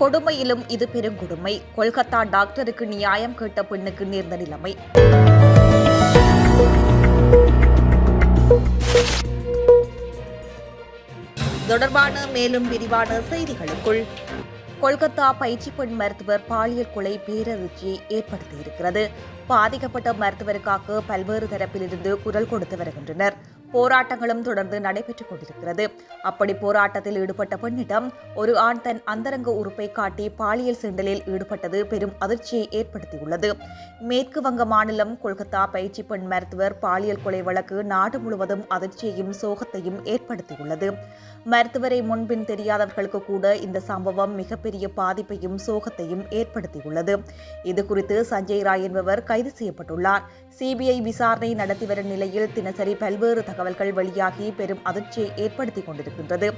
கொடுமையிலும் இது பெருங்கொடுமை கொல்கத்தா டாக்டருக்கு நியாயம் கேட்ட பெண்ணுக்கு நேர்ந்த நிலைமை. தொடர்பான மேலும் விரிவான செய்திகளுக்குள். கொல்கத்தா பயிற்சி பெண் மருத்துவர் பாலியல் கொலை பேரதிர்ச்சியை ஏற்படுத்தியிருக்கிறது. பாதிக்கப்பட்ட மருத்துவருக்காக பல்வேறு தரப்பிலிருந்து குரல் கொடுத்து வருகின்றனர். போராட்டங்களும் தொடர்ந்து நடைபெற்றுக் கொண்டிருக்கிறது. அப்படி போராட்டத்தில் ஈடுபட்ட பெண்ணிடம் ஒரு ஆண் தன் அந்தரங்க உறுப்பை காட்டி பாலியல் சீண்டலில் ஈடுபட்டது பெரும் அதிர்ச்சியை ஏற்படுத்தியுள்ளது. மேற்கு வங்க மாநிலம் கொல்கத்தா பயிற்சி பெண் மருத்துவர் பாலியல் கொலை வழக்கு நாடு முழுவதும் அதிர்ச்சியையும் சோகத்தையும் ஏற்படுத்தியுள்ளது. மருத்துவரை முன்பின் தெரியாதவர்களுக்கு கூட இந்த சம்பவம் மிகப்பெரிய பாதிப்பையும் சோகத்தையும் ஏற்படுத்தியுள்ளது. இதுகுறித்து சஞ்சய் ராய் என்பவர் கைது செய்யப்பட்டுள்ளார். சிபிஐ விசாரணை நடத்தி வரும் நிலையில் தினசரி பல்வேறு தகவல்கள் வெளியாகி பெரும் அதிர்ச்சியை ஏற்படுத்திக் கொண்டிருக்கின்றது.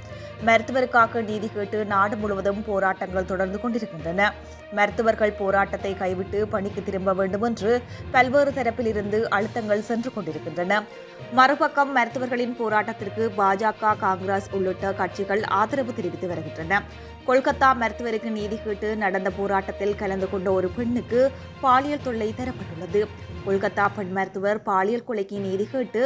மருத்துவருக்காக நீதி கேட்டு நாடு முழுவதும் போராட்டங்கள் தொடர்ந்து கொண்டிருக்கின்றன. மருத்துவர்கள் போராட்டத்தை கைவிட்டு பணிக்கு திரும்ப வேண்டும் என்று பல்வேறு தரப்பிலிருந்து அழுத்தங்கள் சென்று கொண்டிருக்கின்றன. மறுபக்கம் மருத்துவர்களின் போராட்டத்திற்கு பாஜக காங்கிரஸ் உள்ளிட்ட கட்சிகள் ஆதரவு தெரிவித்து வருகின்றன. கொல்கத்தா மருத்துவருக்கு நீதி கேட்டு நடந்த போராட்டத்தில் கலந்து கொண்ட ஒரு பெண்ணுக்கு பாலியல் தொல்லை தரப்பட்டுள்ளது. கொல்கத்தா பெண் மருத்துவர் பாலியல் கொலைக்கு நீதி கேட்டு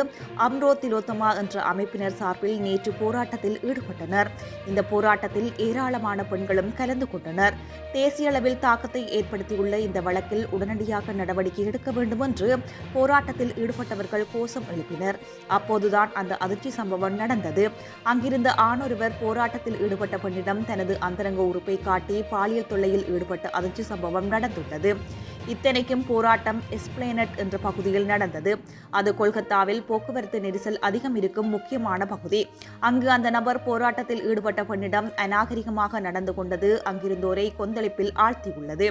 அம்ரோ திலோத்தமா என்ற அமைப்பினர் சார்பில் நேற்று போராட்டத்தில் ஈடுபட்டனர். இந்த போராட்டத்தில் ஏராளமான பெண்களும் கலந்து கொண்டனர். தேசிய அளவில் தாக்கத்தை ஏற்படுத்தியுள்ள இந்த வழக்கில் உடனடியாக நடவடிக்கை எடுக்க வேண்டும் என்று போராட்டத்தில் ஈடுபட்டவர்கள் கோஷம் எழுப்பினர். அப்போதுதான் அந்த அதிர்ச்சி சம்பவம் நடந்தது. அங்கிருந்த ஆணொருவர் போராட்டத்தில் ஈடுபட்ட பெண்ணிடம் தனது அந்தரங்க உறுப்பை காட்டி பாலியல் தொல்லையில் ஈடுபட்ட அதிர்ச்சி சம்பவம் நடந்துள்ளது. இத்தனைக்கும் போராட்டம் எஸ்பிளேனட் என்ற பகுதியில் நடந்தது. அது கொல்கத்தாவில் போக்குவரத்து நெரிசல் அதிகம் இருக்கும் முக்கியமான பகுதி. அங்கு அந்த நபர் போராட்டத்தில் ஈடுபட்ட பெண்ணிடம் அநாகரிகமாக நடந்து கொண்டது அங்கிருந்தோரை கொந்தளிப்பில் ஆழ்த்தியுள்ளது.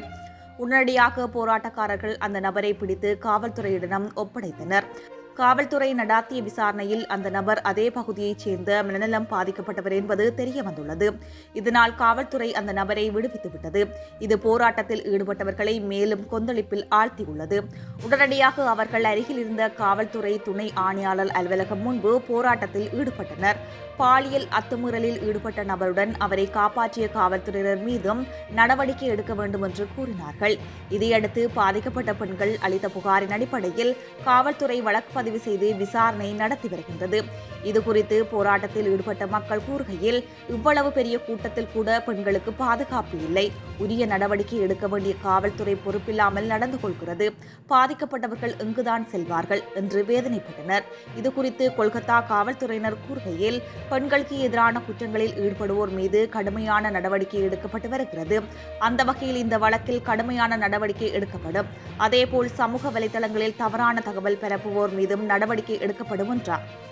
உடனடியாக போராட்டக்காரர்கள் அந்த நபரை பிடித்து காவல்துறையிடம் ஒப்படைத்தனர். காவல்துறை நடாத்திய விசாரணையில் அந்த நபர் அதே பகுதியைச் சேர்ந்த மனநலம் பாதிக்கப்பட்டவர் என்பது தெரிய வந்துள்ளது இதனால் காவல்துறை அந்த நபரை விடுவித்துவிட்டது இது போராட்டத்தில் ஈடுபட்டவர்களை மேலும் கொந்தளிப்பில் ஆழ்த்தியுள்ளது. உடனடியாக அவர்கள் அருகில் இருந்த காவல்துறை துணை ஆணையாளர் அலுவலகம் முன்பு போராட்டத்தில் ஈடுபட்டனர். பாலியல் அத்துமீறலில் ஈடுபட்ட நபருடன் அவரை காப்பாற்றிய காவல்துறையினர் மீதும் நடவடிக்கை எடுக்க வேண்டும் என்று கூறினார்கள். இதையடுத்து பாதிக்கப்பட்ட பெண்கள் அளித்த புகாரின் அடிப்படையில் காவல்துறை வழக்கு பதிவு செய்து விசாரணை நடத்தி வருகின்றது. இதுகுறித்து போராட்டத்தில் ஈடுபட்ட மக்கள் கூறுகையில் இவ்வளவு பெரிய கூட்டத்தில் கூட பெண்களுக்கு பாதுகாப்பு இல்லை. உரிய நடவடிக்கை எடுக்க வேண்டிய காவல்துறை பொறுப்பில்லாமல் நடந்து கொள்கிறது. பாதிக்கப்பட்டவர்கள் இங்குதான் செல்வார்கள் என்று வேதனைப்பட்டனர். இதுகுறித்து கொல்கத்தா காவல்துறையினர் கூறுகையில் பெண்களுக்கு எதிரான குற்றங்களில் ஈடுபடுவோர் மீது கடுமையான நடவடிக்கை எடுக்கப்பட்டு வருகிறது. அந்த வகையில் இந்த வழக்கில் கடுமையான நடவடிக்கை எடுக்கப்படும். அதேபோல் சமூக வலைதளங்களில் தவறான தகவல் பரப்புவோர் மீதும் நடவடிக்கை எடுக்கப்படும் என்றார்.